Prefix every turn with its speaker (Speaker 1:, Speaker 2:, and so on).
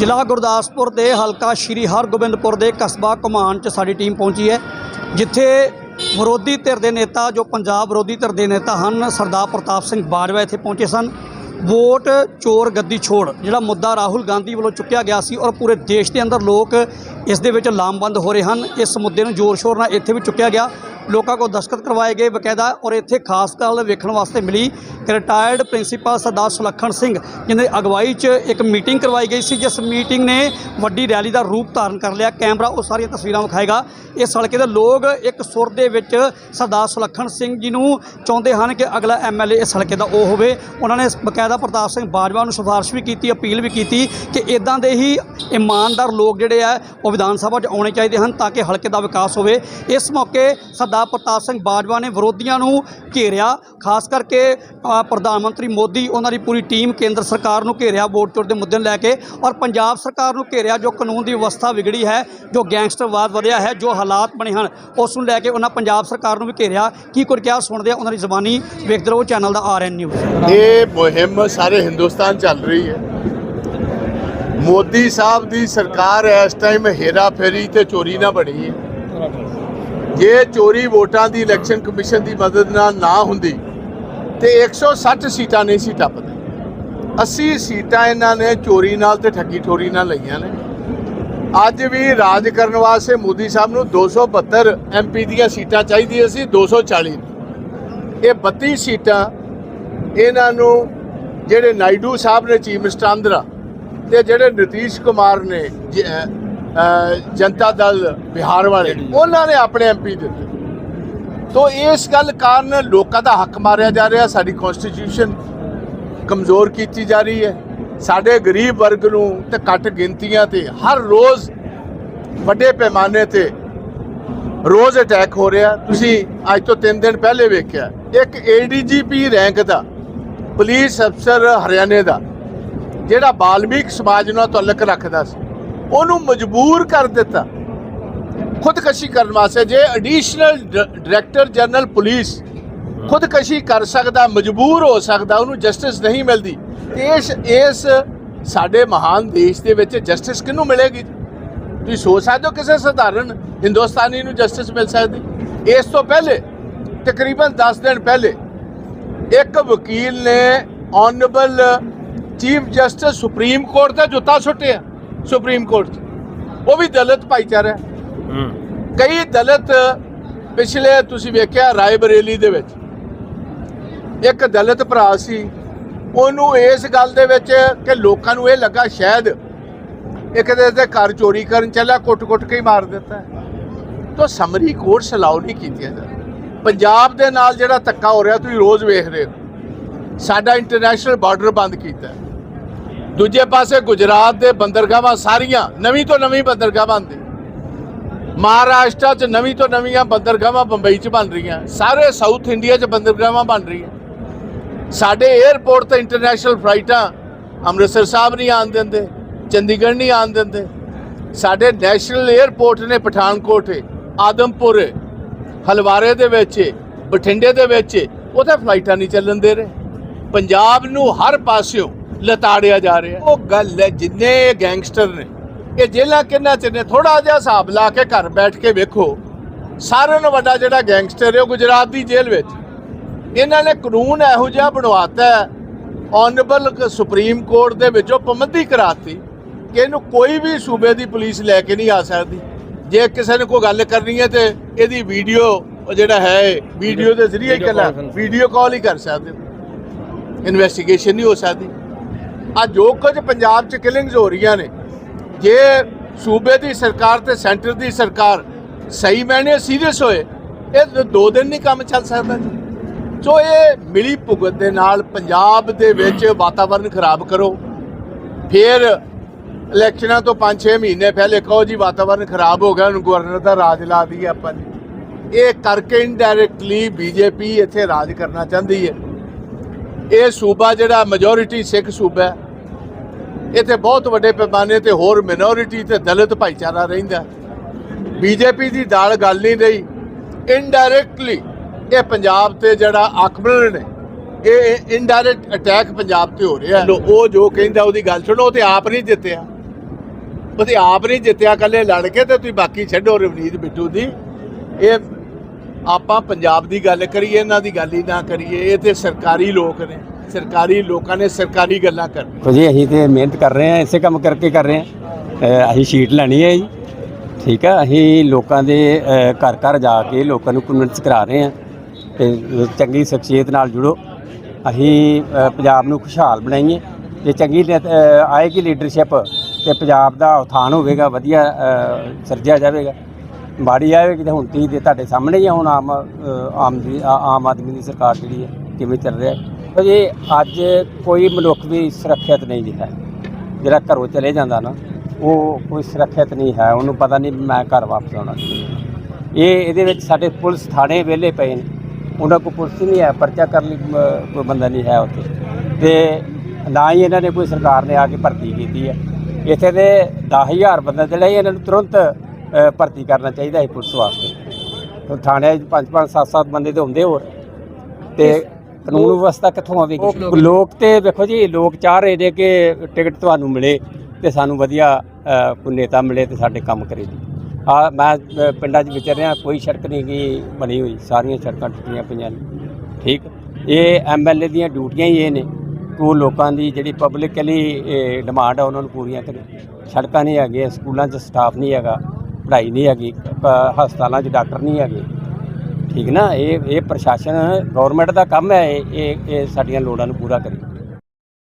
Speaker 1: ਜ਼ਿਲ੍ਹਾ ਗੁਰਦਾਸਪੁਰ ਦੇ ਹਲਕਾ ਸ਼੍ਰੀ ਹਰਗੋਬਿੰਦਪੁਰ ਦੇ ਕਸਬਾ ਕਮਾਨ 'ਚ ਸਾਡੀ ਟੀਮ ਪਹੁੰਚੀ ਹੈ, ਜਿੱਥੇ ਵਿਰੋਧੀ ਧਿਰ ਦੇ ਨੇਤਾ, ਜੋ ਪੰਜਾਬ ਵਿਰੋਧੀ ਧਿਰ ਦੇ ਨੇਤਾ ਹਨ, ਸਰਦਾਰ ਪ੍ਰਤਾਪ ਸਿੰਘ ਬਾਜਵਾ ਇੱਥੇ ਪਹੁੰਚੇ ਸਨ। ਵੋਟ, ਚੋਰ, ਗੱਦੀ ਛੋੜ, ਜਿਹੜਾ ਮੁੱਦਾ ਰਾਹੁਲ ਗਾਂਧੀ ਵੱਲੋਂ ਚੁੱਕਿਆ ਗਿਆ ਸੀ ਔਰ ਪੂਰੇ ਦੇਸ਼ ਦੇ ਅੰਦਰ ਲੋਕ ਇਸ ਦੇ ਵਿੱਚ ਲਾਮਬੰਦ ਹੋ ਰਹੇ ਹਨ। ਇਸ ਮੁੱਦੇ ਨੂੰ ਜ਼ੋਰ ਸ਼ੋਰ ਨਾਲ ਇੱਥੇ ਵੀ ਚੁੱਕਿਆ ਗਿਆ। ਲੋਕਾਂ ਕੋਲ ਦਸਤਖਤ ਕਰਵਾਏ ਗਏ ਬਕਾਇਦਾ ਔਰ ਇੱਥੇ ਖਾਸ ਗੱਲ ਵੇਖਣ ਵਾਸਤੇ ਮਿਲੀ ਕਿ ਰਿਟਾਇਰਡ ਪ੍ਰਿੰਸੀਪਲ ਸਰਦਾਰ ਸੁਲੱਖਣ ਸਿੰਘ, ਜਿਹਨੇ ਅਗਵਾਈ 'ਚ ਇੱਕ ਮੀਟਿੰਗ ਕਰਵਾਈ ਗਈ ਸੀ, ਜਿਸ ਮੀਟਿੰਗ ਨੇ ਵੱਡੀ ਰੈਲੀ ਦਾ ਰੂਪ ਧਾਰਨ ਕਰ ਲਿਆ। ਕੈਮਰਾ ਉਹ ਸਾਰੀਆਂ ਤਸਵੀਰਾਂ ਵਿਖਾਏਗਾ। ਇਸ ਹਲਕੇ ਦੇ ਲੋਕ ਇੱਕ ਸੁਰ ਦੇ ਵਿੱਚ ਸਰਦਾਰ ਸੁਲੱਖਣ ਸਿੰਘ ਜੀ ਨੂੰ ਚਾਹੁੰਦੇ ਹਨ ਕਿ ਅਗਲਾ ਐਮਐਲਏ ਇਸ ਹਲਕੇ ਦਾ ਉਹ ਹੋਵੇ। ਉਹਨਾਂ ਨੇ ਬਕਾਇਦਾ ਪ੍ਰਤਾਪ ਸਿੰਘ ਬਾਜਵਾ ਨੂੰ ਸਿਫਾਰਿਸ਼ ਵੀ ਕੀਤੀ, ਅਪੀਲ ਵੀ ਕੀਤੀ ਕਿ ਇਦਾਂ ਦੇ ਹੀ ਇਮਾਨਦਾਰ ਲੋਕ ਜਿਹੜੇ ਆ, ਉਹ ਵਿਧਾਨ ਸਭਾ 'ਚ ਆਉਣੇ ਚਾਹੀਦੇ ਹਨ ਤਾਂ ਕਿ ਹਲਕੇ ਦਾ ਵਿਕਾਸ ਹੋਵੇ। ਇਸ ਮੌਕੇ ਸਰਦਾਰ ਪ੍ਰਤਾਪ ਸਿੰਘ ਬਾਜਵਾ ਨੇ ਵਿਰੋਧੀਆਂ ਨੂੰ ਘੇਰਿਆ। ਖਾਸ ਕਰਕੇ ਪ੍ਰਧਾਨ ਮੰਤਰੀ ਮੋਦੀ, ਉਹਨਾਂ ਦੀ ਪੂਰੀ ਟੀਮ ਕੇਂਦਰ ਸਰਕਾਰ ਨੂੰ ਘੇਰਿਆ ਵੋਟ ਚੋਰ ਦੇ ਮੁੱਦੇ ਨੂੰ ਲੈ ਕੇ ਔਰ ਪੰਜਾਬ ਸਰਕਾਰ ਨੂੰ ਘੇਰਿਆ ਜੋ ਕਾਨੂੰਨ ਦੀ ਵਿਵਸਥਾ ਵਿਗੜੀ ਹੈ, ਜੋ ਗੈਂਗਸਟਰਵਾਦ ਵਧਿਆ ਹੈ, ਜੋ ਹਾਲਾਤ ਬਣੇ ਹਨ, ਉਸ ਨੂੰ ਲੈ ਕੇ ਉਹਨਾਂ ਪੰਜਾਬ ਸਰਕਾਰ ਨੂੰ ਵੀ ਘੇਰਿਆ। ਕੀ ਕੁਝ ਕਿਹਾ ਸੁਣਦੇ ਆ ਉਹਨਾਂ ਦੀ ਜ਼ਬਾਨੀ ਵੇਖਦੇ ਰਹੋ, ਚੈਨਲ ਦਾ ਆਰਐਨ ਨਿਊਜ਼।
Speaker 2: ਇਹ ਮੁਹਿੰਮ ਸਾਰੇ ਹਿੰਦੁਸਤਾਨ ਚੱਲ ਰਹੀ ਹੈ। ਮੋਦੀ ਸਾਹਿਬ ਦੀ ਸਰਕਾਰ ਇਸ ਟਾਈਮ ਹੇਰਾ ਫੇਰੀ ਤੇ ਚੋਰੀ ਨਾ ਬਣੀ ਹੈ। ਜੇ ਚੋਰੀ ਵੋਟਾਂ ਦੀ ਇਲੈਕਸ਼ਨ ਕਮਿਸ਼ਨ ਦੀ ਮਦਦ ਨਾਲ ਨਾ ਹੁੰਦੀ, ਤੇ 160 ਸੀਟਾਂ ਨਹੀਂ ਸੀ ਟੱਪਦੇ 80 ਸੀਟਾਂ ਇਹਨਾਂ ਨੇ ਚੋਰੀ ਨਾਲ ਤੇ ਠੱਗੀ ਠੋਰੀ ਨਾਲ ਲਈਆਂ ਨੇ। ਅੱਜ ਵੀ ਰਾਜ ਕਰਨ ਵਾਸਤੇ ਮੋਦੀ ਸਾਹਿਬ ਨੂੰ 272 ਐਮਪੀ ਦੀਆਂ ਸੀਟਾਂ ਚਾਹੀਦੀਆਂ ਸੀ 240 ਇਹ 32 ਸੀਟਾਂ ਇਹਨਾਂ ਨੂੰ ਜਿਹੜੇ ਨਾਇਡੂ ਸਾਹਿਬ ਨੇ, ਚੀਫ ਮਿਨਿਸਟਰ ਆਂਧਰਾ ਤੇ ਜਿਹੜੇ ਨਤੀਸ਼ ਕੁਮਾਰ ਨੇ, ਜ- ਜਨਤਾ ਦਲ ਬਿਹਾਰ ਵਾਲੇ, ਉਹਨਾਂ ਨੇ ਆਪਣੇ ਐਮਪੀ ਦਿੱਤੇ। ਤੋਂ ਇਸ ਗੱਲ ਕਾਰਨ ਲੋਕਾਂ ਦਾ ਹੱਕ ਮਾਰਿਆ ਜਾ ਰਿਹਾ, ਸਾਡੀ ਕਨਸਟੀਟਿਊਸ਼ਨ ਕਮਜ਼ੋਰ ਕੀਤੀ ਜਾ ਰਹੀ ਹੈ। ਸਾਡੇ ਗਰੀਬ ਵਰਗ ਨੂੰ ਤੇ ਘੱਟ ਗਿਣਤੀਆਂ ਤੇ ਹਰ ਰੋਜ਼ ਵੱਡੇ ਪੈਮਾਨੇ ਤੇ ਰੋਜ਼ ਅਟੈਕ ਹੋ ਰਿਹਾ। ਤੁਸੀਂ ਅੱਜ ਤੋਂ 3 ਦਿਨ ਪਹਿਲੇ ਵੇਖਿਆ, ਇੱਕ ਏਡੀਜੀਪੀ ਰੈਂਕ ਦਾ ਪੁਲਿਸ ਅਫਸਰ ਹਰਿਆਣੇ ਦਾ, ਜਿਹੜਾ ਬਾਲਮੀਕ ਸਮਾਜ ਨਾਲ ਤਾਲੁਕ ਰੱਖਦਾ ਸੀ। ਉਹਨੂੰ ਮਜਬੂਰ ਕਰ ਦਿੱਤਾ। ਖੁਦਕਸ਼ੀ ਕਰਨ ਵਾਸਤੇ ਜੇ ਐਡੀਸ਼ਨਲ ਡਾਇਰੈਕਟਰ ਜਨਰਲ ਪੁਲਿਸ ਖੁਦਕਸ਼ੀ ਕਰ ਸਕਦਾ, ਮਜਬੂਰ ਹੋ ਸਕਦਾ, ਉਹਨੂੰ ਜਸਟਿਸ ਨਹੀਂ ਮਿਲਦੀ ਇਸ ਇਸ ਸਾਡੇ ਮਹਾਨ ਦੇਸ਼ ਦੇ ਵਿੱਚ ਜਸਟਿਸ ਕਿਹਨੂੰ ਮਿਲੇਗੀ? ਤੁਸੀਂ ਸੋਚ ਸਕਦੇ ਹੋ ਕਿਸੇ ਸਧਾਰਨ ਹਿੰਦੁਸਤਾਨੀ ਨੂੰ ਜਸਟਿਸ ਮਿਲ ਸਕਦੀ? ਇਸ ਤੋਂ ਪਹਿਲੇ, ਤਕਰੀਬਨ 10 ਦਿਨ ਪਹਿਲੇ, ਇੱਕ ਵਕੀਲ ਨੇ honourable chief justice supreme court ਦਾ ਜੁੱਤਾ ਸੁੱਟਿਆ। ਸੁਪਰੀਮ ਕੋਰਟ 'ਚ। ਉਹ ਵੀ ਦਲਿਤ ਭਾਈਚਾਰਾ ਹੈ। ਕਈ ਦਲਿਤ ਪਿਛਲੇ ਤੁਸੀਂ ਵੇਖਿਆ ਰਾਏ ਬਰੇਲੀ ਦੇ ਵਿੱਚ ਇੱਕ ਦਲਿਤ ਭਰਾ ਸੀ ਉਹਨੂੰ ਇਸ ਗੱਲ ਦੇ ਵਿੱਚ ਕਿ ਲੋਕਾਂ ਨੂੰ ਇਹ ਲੱਗਾ ਸ਼ਾਇਦ ਇੱਕ ਦੇ ਤੇ ਘਰ ਚੋਰੀ ਕਰਨ ਚੱਲਿਆ ਕੁੱਟ-ਕੁੱਟ ਕੇ ਹੀ ਮਾਰ ਦਿੱਤਾ ਤਾਂ ਸਮਰੀ ਕੋਰਟਸ ਅਲਾਉ ਨਹੀਂ ਕੀਤੀਆਂ ਜਾ ਪੰਜਾਬ ਦੇ ਨਾਲ ਜਿਹੜਾ ਧੱਕਾ ਹੋ ਰਿਹਾ ਤੁਸੀਂ ਰੋਜ਼ ਵੇਖ ਰਹੇ ਹੋ ਸਾਡਾ ਇੰਟਰਨੈਸ਼ਨਲ ਬਾਰਡਰ ਬੰਦ ਕੀਤਾ। ਦੂਜੇ ਪਾਸੇ ਗੁਜਰਾਤ ਦੇ ਬੰਦਰਗਾਹਾਂ ਸਾਰੀਆਂ ਨਵੀਂ ਤੋਂ ਨਵੀਂ ਬੰਦਰਗਾਹਾਂ ਦੇ ਮਹਾਰਾਸ਼ਟਰ 'ਚ ਨਵੀਂ ਤੋਂ ਨਵੀਆਂ ਬੰਦਰਗਾਹਾਂ ਬੰਬਈ 'ਚ ਬਣ ਰਹੀਆਂ। ਸਾਰੇ ਸਾਊਥ ਇੰਡੀਆ 'ਚ ਬੰਦਰਗਾਹਾਂ ਬਣ ਰਹੀਆਂ। ਸਾਡੇ 에ਅਰਪੋਰਟ ਤੇ ਇੰਟਰਨੈਸ਼ਨਲ ਫਲਾਈਟਾਂ ਅੰਮ੍ਰਿਤਸਰ ਸਾਹਿਬ ਨਹੀਂ ਆਣ ਦਿੰਦੇ ਚੰਡੀਗੜ੍ਹ ਨਹੀਂ ਆਣ ਦਿੰਦੇ। ਸਾਡੇ ਨੈਸ਼ਨਲ 에ਅਰਪੋਰਟ ਨੇ ਪਠਾਨਕੋਟ ਆਦਮਪੁਰ ਹਲਵਾਰੇ ਦੇ ਵਿੱਚ ਬਠਿੰਡੇ ਦੇ ਵਿੱਚ ਹੈ, ਉੱਥੇ ਫਲਾਈਟਾਂ ਨਹੀਂ ਚੱਲਣ ਦੇ ਰਹੇ। ਪੰਜਾਬ ਨੂੰ ਹਰ ਪਾਸਿਓਂ ਲਤਾੜਿਆ ਜਾ ਰਿਹਾ ਉਹ ਗੱਲ ਹੈ ਜਿੰਨੇ ਗੈਂਗਸਟਰ ਨੇ ਇਹ ਜੇਲ੍ਹਾਂ ਕਿੰਨਾ ਚ ਨੇ? ਥੋੜਾ ਜਿਹਾ ਹਿਸਾਬ ਲਾ ਕੇ ਘਰ ਬੈਠ ਕੇ ਵੇਖੋ। ਸਾਰਿਆਂ ਨਾਲੋਂ ਵੱਡਾ ਜਿਹੜਾ ਗੈਂਗਸਟਰ ਹੈ ਉਹ ਗੁਜਰਾਤ ਦੀ ਜੇਲ੍ਹ ਵਿੱਚ। ਇਹਨਾਂ ਨੇ ਕਾਨੂੰਨ ਇਹੋ ਜਿਹਾ ਬਣਵਾਤਾ ਹੈ ਆਨਰੇਬਲ ਸੁਪਰੀਮ ਕੋਰਟ ਦੇ ਵਿੱਚੋਂ ਪਾਬੰਦੀ ਕਰਾਤੀ ਕਿ ਇਹਨੂੰ ਕੋਈ ਵੀ ਸੂਬੇ ਦੀ ਪੁਲਿਸ ਲੈ ਕੇ ਨਹੀਂ ਆ ਸਕਦੀ। ਜੇ ਕਿਸੇ ਨੇ ਕੋਈ ਗੱਲ ਕਰਨੀ ਹੈ ਤੇ ਇਹਦੀ ਵੀਡੀਓ ਜਿਹੜਾ ਹੈ ਵੀਡੀਓ ਦੇ ਜ਼ਰੀਏ ਹੀ ਕਰਨਾ। ਵੀਡੀਓ ਕਾਲ ਹੀ ਕਰ ਸਕਦੇ ਇਨਵੈਸਟੀਗੇਸ਼ਨ ਨਹੀਂ ਹੋ ਸਕਦੀ। ਆ ਜੋ ਕੁਝ ਪੰਜਾਬ 'ਚ ਕਿਲਿੰਗਸ ਹੋ ਰਹੀਆਂ ਨੇ, ਜੇ ਸੂਬੇ ਦੀ ਸਰਕਾਰ ਤੇ ਸੈਂਟਰ ਦੀ ਸਰਕਾਰ ਸਹੀ ਮੈਨੇ ਸੀਰੀਅਸ ਹੋਏ, ਇਹ ਦੋ- ਦਿਨ ਨਹੀਂ ਕੰਮ ਚੱਲ ਸਕਦਾ। ਜੀ ਸੋ ਇਹ ਮਿਲੀ ਭੁਗਤ ਦੇ ਨਾਲ ਪੰਜਾਬ ਦੇ ਵਿੱਚ ਵਾਤਾਵਰਣ ਖਰਾਬ ਕਰੋ। ਫਿਰ ਇਲੈਕਸ਼ਨਾਂ ਤੋਂ 5-6 ਮਹੀਨੇ ਪਹਿਲੇ ਕਹੋ ਜੀ ਵਾਤਾਵਰਣ ਖਰਾਬ ਹੋ ਗਿਆ ਉਹਨੂੰ ਗਵਰਨਰ ਦਾ ਰਾਜ ਲਾ ਦਈਏ ਆਪਾਂ ਨੇ ਇਹ ਕਰਕੇ ਇਨਡਾਇਰੈਕਟਲੀ ਬੀਜੇਪੀ ਇੱਥੇ ਰਾਜ ਕਰਨਾ ਚਾਹੁੰਦੀ ਹੈ। ਇਹ ਸੂਬਾ ਜਿਹੜਾ ਮੈਜੋਰਿਟੀ ਸਿੱਖ ਸੂਬਾ ਹੈ, ਇੱਥੇ ਬਹੁਤ ਵੱਡੇ ਪੈਮਾਨੇ ਤੇ ਹੋਰ ਮਿਨੋਰਿਟੀ ਤੇ ਦਲਿਤ ਭਾਈਚਾਰਾ ਰਹਿੰਦਾ ਬੀਜੇਪੀ ਦੀ ਦਾਲ ਗੱਲ ਨਹੀਂ ਰਹੀ। ਇਨਡਾਇਰੈਕਟਲੀ ਇਹ ਪੰਜਾਬ ਤੇ ਜਿਹੜਾ ਆਕਰਮਣ ਨੇ, ਇਹ ਇਨਡਾਇਰੈਕਟ ਅਟੈਕ ਪੰਜਾਬ ਤੇ ਹੋ ਰਿਹਾ ਉਹ ਜੋ ਕਹਿੰਦਾ ਉਹਦੀ ਗੱਲ ਸੁਣੋ, ਉਹ ਤੇ ਆਪ ਨਹੀਂ ਜਿੱਤਿਆ। ਉਹਦੇ ਆਪ ਨਹੀਂ ਜਿੱਤਿਆ ਕੱਲੇ ਲੜ ਕੇ ਤੇ ਤੁਸੀਂ ਬਾਕੀ ਛੱਡੋ ਰਵਨੀਤ ਬਿੱਟੂ ਦੀ। ਇਹ ਆਪਾਂ ਪੰਜਾਬ ਦੀ ਗੱਲ ਕਰੀਏ ਇਹਨਾਂ ਦੀ ਗੱਲ ਹੀ ਨਾ ਕਰੀਏ ਇਹ ਤੇ ਸਰਕਾਰੀ ਲੋਕ ਨੇ। ਸਰਕਾਰੀ ਲੋਕਾਂ ਨੇ ਸਰਕਾਰੀ ਗੱਲਾਂ ਕਰਨੀਆਂ।
Speaker 3: ਦੇਖੋ ਜੀ ਅਸੀਂ ਤੇ ਮਿਹਨਤ ਕਰ ਰਹੇ ਹਾਂ ਇਸੇ ਕੰਮ ਕਰਕੇ ਕਰ ਰਹੇ ਹਾਂ। ਅਸੀਂ ਸ਼ੀਟ ਲੈਣੀ ਹੈ ਜੀ। ਠੀਕ ਹੈ ਅਸੀਂ ਲੋਕਾਂ ਦੇ ਘਰ ਘਰ ਜਾ ਕੇ ਲੋਕਾਂ ਨੂੰ ਕਨਵਿੰਸ ਕਰਾ ਰਹੇ ਹਾਂ। ਤੇ ਚੰਗੀ ਸ਼ਖਸੀਅਤ ਨਾਲ ਜੁੜੋ। ਅਸੀਂ ਪੰਜਾਬ ਨੂੰ ਖੁਸ਼ਹਾਲ ਬਣਾਈਏ। ਜੇ ਚੰਗੀ ਆਏਗੀ ਲੀਡਰਸ਼ਿਪ ਤੇ ਪੰਜਾਬ ਦਾ ਉਥਾਨ ਹੋਵੇਗਾ ਵਧੀਆ ਅ, ਸਿਰਜਿਆ ਜਾਵੇਗਾ। ਮਾੜੀ ਆਵੇਗੀ ਤੇ ਹੁਣ ਤੁਸੀਂ ਦੇ ਤੁਹਾਡੇ ਸਾਹਮਣੇ ਹੀ ਆ ਹੁਣ ਆਮ ਅ, ਆਮ ਦੀ ਆ- ਆਮ ਆਦਮੀ ਦੀ ਸਰਕਾਰ ਜਿਹੜੀ ਹੈ ਕਿਵੇਂ ਚੱਲ ਰਿਹਾ? ਹੈ ਜੀ ਅੱਜ ਕੋਈ ਮਨੁੱਖ ਵੀ ਸੁਰੱਖਿਅਤ ਨਹੀਂ ਜੀ ਹੈ। ਜਿਹੜਾ ਘਰੋਂ ਚਲੇ ਜਾਂਦਾ ਨਾ ਉਹ ਕੋਈ ਸੁਰੱਖਿਅਤ ਨਹੀਂ ਹੈ ਉਹਨੂੰ ਪਤਾ ਨਹੀਂ ਮੈਂ ਘਰ ਵਾਪਸ ਆਉਣਾ ਇਹ ਇਹਦੇ ਵਿੱਚ ਸਾਡੇ ਪੁਲਿਸ ਥਾਣੇ ਵਿਹਲੇ ਪਏ ਨੇ। ਉਹਨਾਂ ਕੋਲ ਪੁਲਿਸ ਹੀ ਨਹੀਂ ਹੈ ਪਰਚਾ ਕਰਨ ਲਈ ਅ, ਕੋਈ ਬੰਦਾ ਨਹੀਂ ਹੈ ਉੱਥੇ। ਤੇ ਨਾ ਹੀ ਇਹਨਾਂ ਨੇ ਕੋਈ ਸਰਕਾਰ ਨੇ ਆ ਕੇ ਭਰਤੀ ਕੀਤੀ ਹੈ। ਇੱਥੇ ਦੇ 10000 ਬੰਦਾ ਜਿਹੜੇ ਇਹਨਾਂ ਨੂੰ ਤੁਰੰਤ ਭਰਤੀ ਕਰਨਾ ਚਾਹੀਦਾ ਹੈ ਪੁਲਿਸ ਵਾਸਤੇ। ਥਾਣੇ 'ਚ ਪੰਜ ਪੰਜ ਸੱਤ ਸੱਤ ਬੰਦੇ ਤੇ ਹੁੰਦੇ ਹੋਰ। ਤੇ ਕਾਨੂੰਨ ਵਿਵਸਥਾ ਕਿੱਥੋਂ ਆਵੇਗੀ? ਲੋਕ ਤੇ ਵੇਖੋ ਜੀ ਲੋਕ ਚਾਹ ਰਹੇ ਨੇ ਕਿ ਟਿਕਟ ਤੁਹਾਨੂੰ ਮਿਲੇ ਤੇ ਸਾਨੂੰ ਵਧੀਆ ਕੋਈ ਨੇਤਾ ਮਿਲੇ ਤੇ ਸਾਡੇ ਕੰਮ ਕਰੇ ਜੀ। ਆ ਮੈਂ ਪਿੰਡਾਂ 'ਚ ਵਿਚਰ ਰਿਹਾ ਕੋਈ ਸੜਕ ਨਹੀਂ ਗੀ ਬਣੀ ਹੋਈ। ਸਾਰੀਆਂ ਸੜਕਾਂ ਟੁੱਟੀਆਂ ਪਈਆਂ ਨੇ। ਠੀਕ? ਇਹ ਐਮਐਲਏ ਦੀਆਂ ਡਿਊਟੀਆਂ ਹੀ ਇਹ ਨੇ ਕਿ ਉਹ ਲੋਕਾਂ ਦੀ ਜਿਹੜੀ ਪਬਲਿਕਲੀ ਡਿਮਾਂਡ ਆ ਉਹਨਾਂ ਨੂੰ ਪੂਰੀਆਂ ਕਰੇ। ਸੜਕਾਂ ਨਹੀਂ ਹੈਗੀਆਂ ਸਕੂਲਾਂ 'ਚ ਸਟਾਫ ਨਹੀਂ ਹੈਗਾ। ਪੜ੍ਹਾਈ ਨਹੀਂ ਹੈਗੀ ਹਸਪਤਾਲਾਂ 'ਚ ਡਾਕਟਰ ਨਹੀਂ ਹੈਗੇ। ਠੀਕ ਨਾ? ਇਹ ਇਹ ਪ੍ਰਸ਼ਾਸਨ, ਗਵਰਨਮੈਂਟ ਦਾ ਕੰਮ ਹੈ, ਇਹ ਇਹ ਇਹ ਸਾਡੀਆਂ ਲੋੜਾਂ ਨੂੰ ਪੂਰਾ ਕਰੇ।